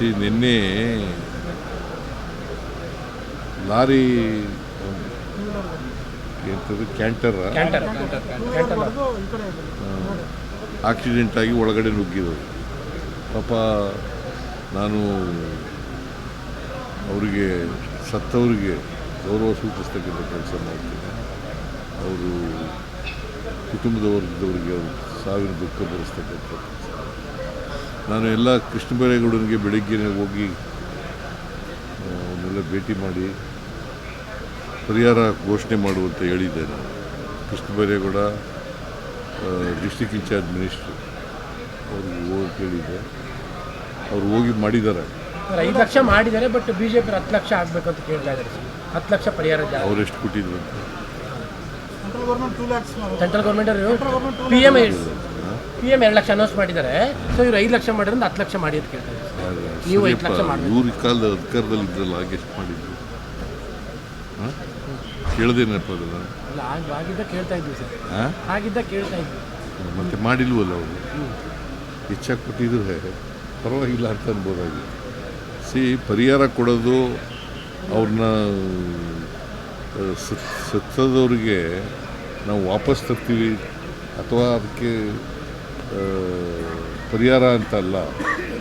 C ನಿನ್ನೆ lorry ಎಂಥದ್ದು canter? Accident ಆಗಿ ಒಳಗಡೆ ನುಗ್ಗಿದರು ಪಾಪ ನಾನು ಅವರಿಗೆ ಸತ್ತವರಿಗೆ ಗೌರವ ಸೂಚಿಸ್ತಕ್ಕಂಥ ಕೆಲಸ ಮಾಡ್ತೀನಿ. ಅವರು ಕುಟುಂಬದವರಿದ್ದವರಿಗೆ ಅವರು ಸಾವಿನ ದುಃಖ ಭರಿಸ್ತಕ್ಕಂಥ ಕೆಲಸ. ನಾನು ಎಲ್ಲ ಕೃಷ್ಣ ಬೈರೇಗೌಡನಿಗೆ ಬೆಳಿಗ್ಗೆನೇ ಹೋಗಿ ಅವನ್ನೆಲ್ಲ ಭೇಟಿ ಮಾಡಿ ಪರಿಹಾರ ಘೋಷಣೆ ಮಾಡುವಂತ ಹೇಳಿದ್ದೆ ನಾನು. Krishna Byregowda district incharge minister ಅವ್ರಿಗೆ ಹೋಗಿ ಕೇಳಿದ್ದೆ. ಅವ್ರು ಹೋಗಿ ಮಾಡಿದ್ದಾರೆ. ಸರ್ ಐದು ಲಕ್ಷ ಮಾಡಿದ್ದಾರೆ ಬಟ್ ಬಿಜೆಪಿ ಹತ್ತು ಲಕ್ಷ ಆಗಬೇಕು ಅಂತ ಕೇಳ್ತಾ ಇದ್ದಾರೆ ಸರ್. ಹತ್ತು ಲಕ್ಷ ಪರಿಹಾರ ಅವ್ರು ಎಷ್ಟು ಕೊಟ್ಟಿದ್ರು ಅಂತ. Central government two lakhs central government P M P M ಎರಡು ಲಕ್ಷ ಅನೌನ್ಸ್ ಮಾಡಿದ್ದಾರೆ. ಸೊ ಇವ್ರು ಐದು ಲಕ್ಷ ಮಾಡಿದ್ರೆ ಹತ್ತು ಲಕ್ಷ ಮಾಡಿ ಅಂತ ಕೇಳ್ತಾರೆ ನೀವು ಐದು ಲಕ್ಷ ಮಾಡ್ಬೇಕು. ಇವ್ರ ಕಾಲದ ಅಧಿಕಾರದಲ್ಲಿ ಇದ್ರಲ್ಲ ಹಾಗೆ ಎಷ್ಟು ಮಾಡಿದ್ರು? ಕೇಳ್ದೇನಪ್ಪ ಅದನ್ನ ಅಲ್ಲ ಆಗ ಆಗಿದ್ದ ಕೇಳ್ತಾ ಇದ್ವಿ ಸರ್. ಹಾಂ? ಆಗಿದ್ದ ಕೇಳ್ತಾ ಇದ್ವಿ. ಮತ್ತೆ ಮಾಡಿಲ್ವಲ್ಲ ಅವರು? ಹೆಚ್ಚಾಗಿ ಕೊಟ್ಟಿದ್ರೆ ಪರವಾಗಿಲ್ಲ ಅಂತ ಅನ್ಬೋದಾಗಿ ಸಿ ಪರಿಹಾರ ಕೊಡೋದು ಅವ್ರನ್ನ ಸತ್ತದವ್ರಿಗೆ ನಾವು ವಾಪಸ್ ತರ್ತೀವಿ ಅಥವಾ ಅದಕ್ಕೆ ಪರಿಹಾರ ಅಂತ ಅಲ್ಲ